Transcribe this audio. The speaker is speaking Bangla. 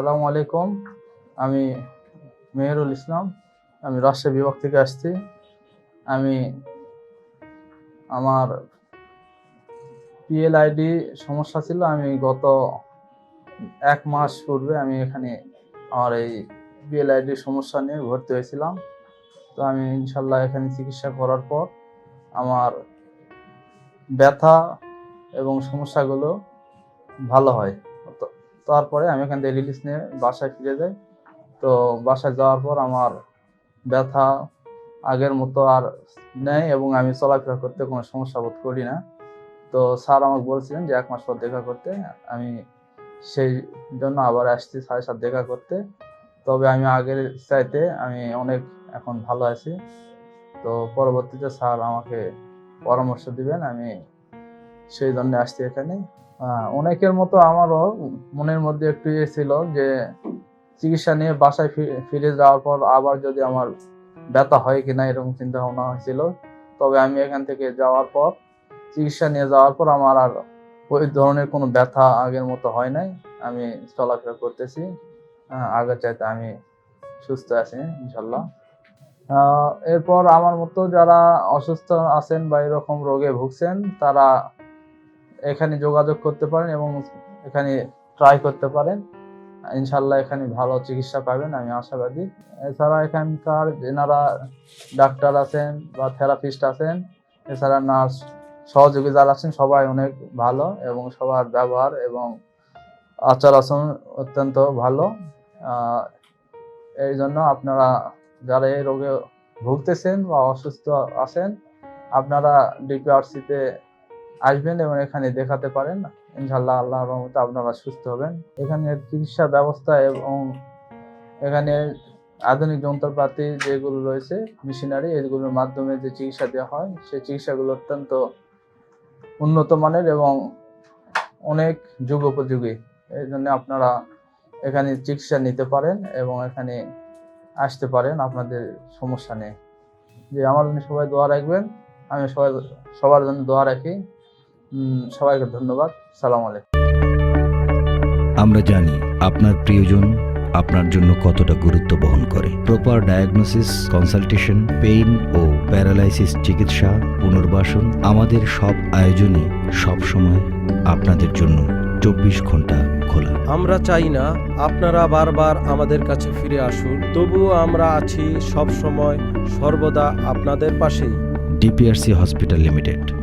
আসসালামু আলাইকুম। আমি মেহেরুল ইসলাম, আমি রাজশাহী বিভাগ থেকে আসছি। আমি আমার পিএলআইডি সমস্যা ছিল, আমি গত এক মাস পূর্বে আমি এখানে আমার এই পিএলআইডি সমস্যা নিয়ে ভর্তি হয়েছিলাম। তো আমি ইনশাল্লাহ এখানে চিকিৎসা করার পর আমার ব্যথা এবং সমস্যাগুলো ভালো হয়। তারপরে আমি এখান থেকে রিলিজ নিয়ে বাসায় ফিরে যাই। তো বাসায় যাওয়ার পর আমার ব্যথা আগের মতো আর নেই এবং আমি চলাফেরা করতে কোনো সমস্যা বোধ করি না। তো স্যার আমাকে বলছিলেন যে এক মাস পর দেখা করতে। আমি সেই জন্য আবার আসছি স্যারের সাথে দেখা করতে। তবে আমি আগের চাইতে আমি অনেক এখন ভালো আছি। তো পরবর্তীতে স্যার আমাকে পরামর্শ দিবেন, আমি সেই জন্য আসছি এখানে। অনেকের মতো আমারও মনের মধ্যে একটু ইয়ে ছিল যে চিকিৎসা নিয়ে বাসায় ফিরে যাওয়ার পর আবার যদি আমার ব্যথা হয় কিনা এরকম চিন্তা ভাবনা হয়েছিল। তবে আমি এখান থেকে যাওয়ার পর চিকিৎসা নিয়ে যাওয়ার পর আমার আর ওই ধরনের কোনো ব্যথা আগের মতো হয় নাই। আমি চলাফেরা করতেছি। আগের চাইতে আমি সুস্থ আছি ইনশাল্লাহ এরপর আমার মতো যারা অসুস্থ আছেন বা এরকম রোগে ভুগছেন তারা এখানে যোগাযোগ করতে পারেন এবং এখানে ট্রাই করতে পারেন। ইনশাল্লাহ এখানে ভালো চিকিৎসা পাবেন, আমি আশাবাদী। এছাড়া এখানকার যেনারা ডাক্তার আছেন বা থেরাপিস্ট আছেন, এছাড়া নার্স সহযোগী যারা আছেন, সবাই অনেক ভালো এবং সবার ব্যবহার এবং আচার আচরণ অত্যন্ত ভালো। এই জন্য আপনারা যারা এই রোগে ভুগতেছেন বা অসুস্থ আছেন, আপনারা ডিপিআরসিতে আসবেন এবং এখানে দেখাতে পারেন। ইনশাল্লাহ আল্লাহর রহমতে আপনারা সুস্থ হবেন। এখানে চিকিৎসা ব্যবস্থা এবং এখানে আধুনিক যন্ত্রপাতি যেগুলো রয়েছে, মেশিনারি, এগুলোর মাধ্যমে যে চিকিৎসা দেওয়া হয়, সেই চিকিৎসাগুলো অত্যন্ত উন্নত মানের এবং অনেক যুগোপযোগী এই জন্য আপনারা এখানে চিকিৎসা নিতে পারেন এবং এখানে আসতে পারেন, আপনাদের সমস্যা নেই। যে আমার জন্য সবাই দোয়া রাখবেন। আমি সবাই, সবার জন্য দোয়া রাখি। সবাইকে ধন্যবাদ। সালাম আলাইকুম। আমরা জানি আপনার প্রিয়জন আপনার জন্য কতটা গুরুত্ব বহন করে। প্রপার ডায়াগনোসিস কনসালটেশন পেইন ও প্যারালাইসিস চিকিৎসা পুনর্বাসন আমাদের সব আয়োজনে সব সময় আপনাদের জন্য চব্বিশ ঘণ্টা খোলা। আমরা চাই না আপনারা বারবার আমাদের কাছে ফিরে আসুন তবুও আমরা আছি সব সময় সর্বদা আপনাদের পাশেই। DPRC hospital limited